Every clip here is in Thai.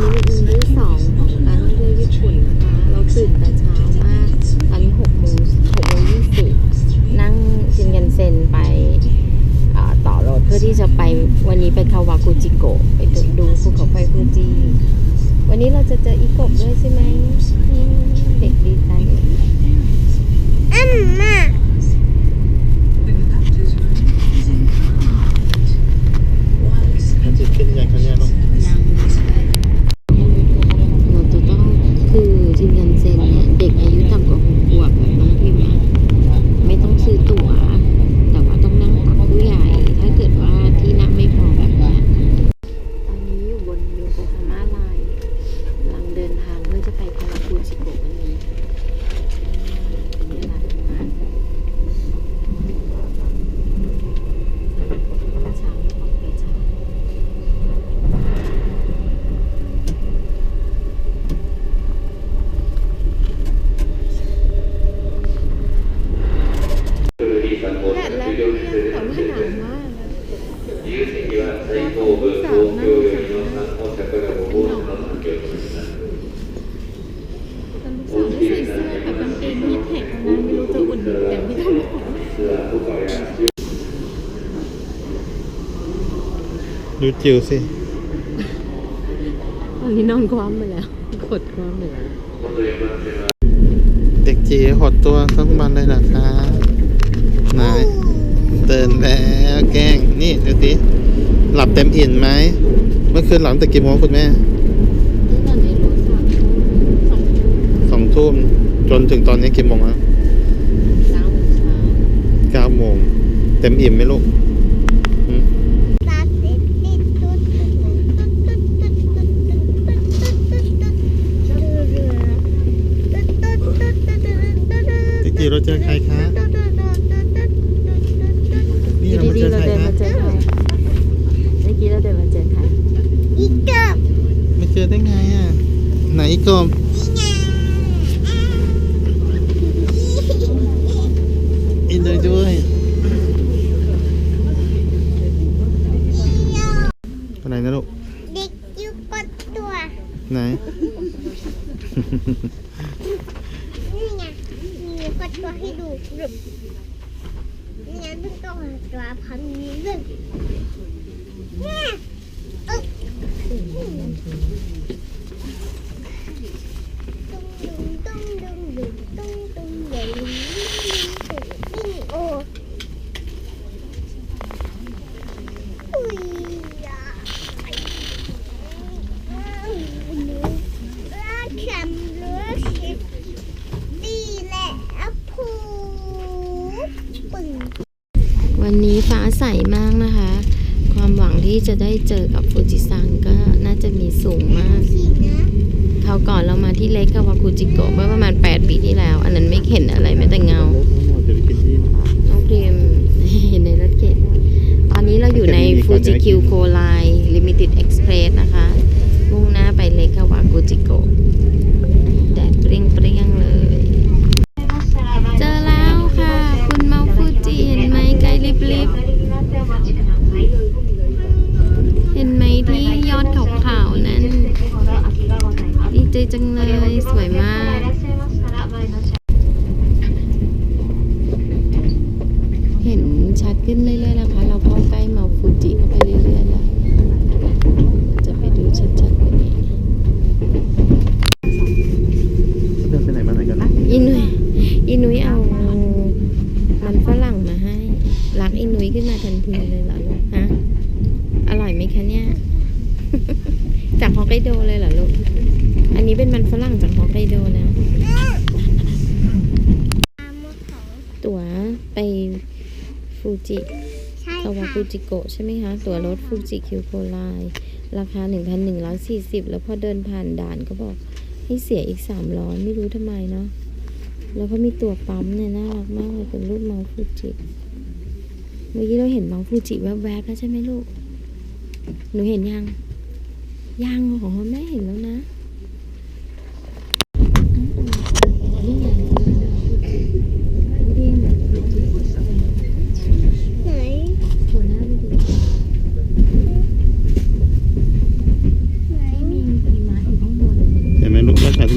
นี้เป็นวันที่สองของการท่องเที่ยวญี่ปุ่นนะคะ เราตื่นแต่เช้ามาก ตอนนี้หกโมงหกโมงยี่สิบนั่งชินกันเซ็นไปต่อรถเพื่อที่จะไปวันนี้ไปคาวากุจิโกะไปดูภูเขาไฟฟูจิวันนี้เราจะเจออีกบด้วยใช่ไหมเด็กดีใจอันน่ะมัน ดูจิ๋วสิวันนี้นอนคว่ำไปแล้วกดคว่ำไปแล้วเด็กจีหดตัวทั้งวันเลยนะครับนายเตือนแล้วแกงนี่ดูสิหลับเต็มอิ่มไหมเมื่อคืนหลับแต่กี่โมงคุณแม่ตอนนี้รู้สักสองทุ่มสองทุ่มจนถึงตอนนี้กี่โมงแล้วเก้าโมงเก้าโมงเต็มอิ่มไหมลูก เด็กจีเราเจอใครคะ นี่อยู่เรามาดีเจๆอเราใครเดินคะมาเจอใครเมื่อกี้เราเดินมาเจอใครอีกกับไม่เจอได้ไงอะไหนอีกก ตัวให้ดูกนี่งั้นต้องต้องตัวพันนี้เรื่องแม่ ใสมากนะคะ ความหวังที่จะได้เจอกับฟูจิซังก็น่าจะมีสูงมากสินะคราก่อนเรามาที่เลกกาวากุจิโกะเมื่อประมาณ 8 ปีที่แล้ว อันนั้นไม่เห็นอะไรแม้แต่เงา น้องพริมเห็นในรถเข็นตอนนี้เราอยู่ในฟูจิคิวโกไลลิมิเต็ดเอ็กซ์เพรสนะคะ มุ่งหน้าไปเลกาวากุจิโกะ นนี้เป็นมันฝรั่งจากฮอกไกโดนะ ตั๋วไปฟูจิใช่คาวาค่ะกุจิโกะใช่ไหมคะ ตั๋วรถฟูจิคิวโคไลราคา 1,140 แล้วพอเดินผ่านด่านก็บอกให้เสียอีก 300 ไม่รู้ทำไมเนาะ แล้วก็มีตัวปั๊มเนี่ยน่ารักมากเลยเป็นรูปเมาฟูจิ เมื่อกี้เราเห็นเมาฟูจิแวบๆแล้วใช่ไหมลูก หนูเห็นยัง ยังของแม่เห็นแล้วนะ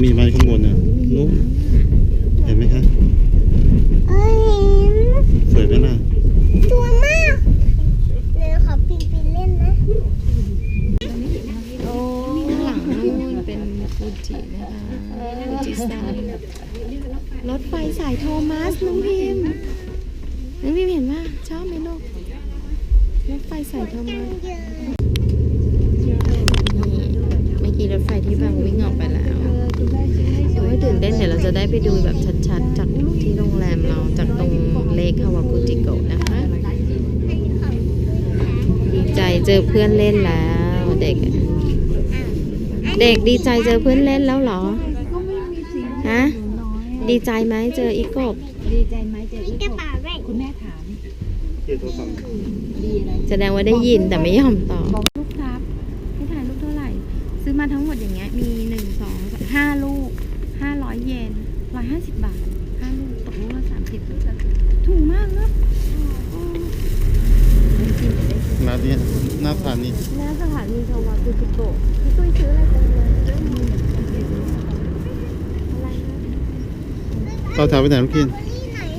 มีไหมข้างบนน่ะนู้นเห็นไหมคะเอ้ยสวยไหมล่ะสวยมากเดี๋ยวขอปีนปีนเล่นนะโอ้ข้างหลังนู้นเป็นฟูจินะคะฟูจิซังรถไฟสายโทมัสน้องพิมน้องพิมเห็นว่าชอบไหมลูกรถไฟสายโทมัสเมื่อกี้รถไฟที่บางวิ่งออกไป นเต้นเดี๋ยวเราจะได้ไปดูแบบชัดๆ จากที่โรงแรมเราจากตรงเลคฮาวากุจิโกะนะคะดีใจเจอเพื่อนเล่นแล้วเด็ก เด็กดีใจเจอเพื่อนเล่นแล้วเหรอฮะดีใจไหมเจออีกบดีใจไหมเจออีกกระเป๋าด้วยคุณแม่ถามแสดงว่าได้ยินแต่ไม่ยอมตอบบอกลูกครับให้ถ่ายรูปเท่าไหร่ ซื้อมาทั้งหมดอย่างเงี้ยมีหนึ่งสองสามห้าลูกห้าร้อยเยนร้ อยห้าสิบบาทห้าลูกตกลูกละสามสิบถูกมากเนอะอ๋อไม่กินแต่ได้ซื้อร้านเนี้ยหน้าสถานีหน้าสถานีฮาวากุจิโกะพี่ตุ้ยซื้ออะไรกันเลยเราแถวไปไหนน้องพิน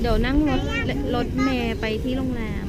เดี๋ยวนั่งรถรถเมย์ไปที่โรงแรม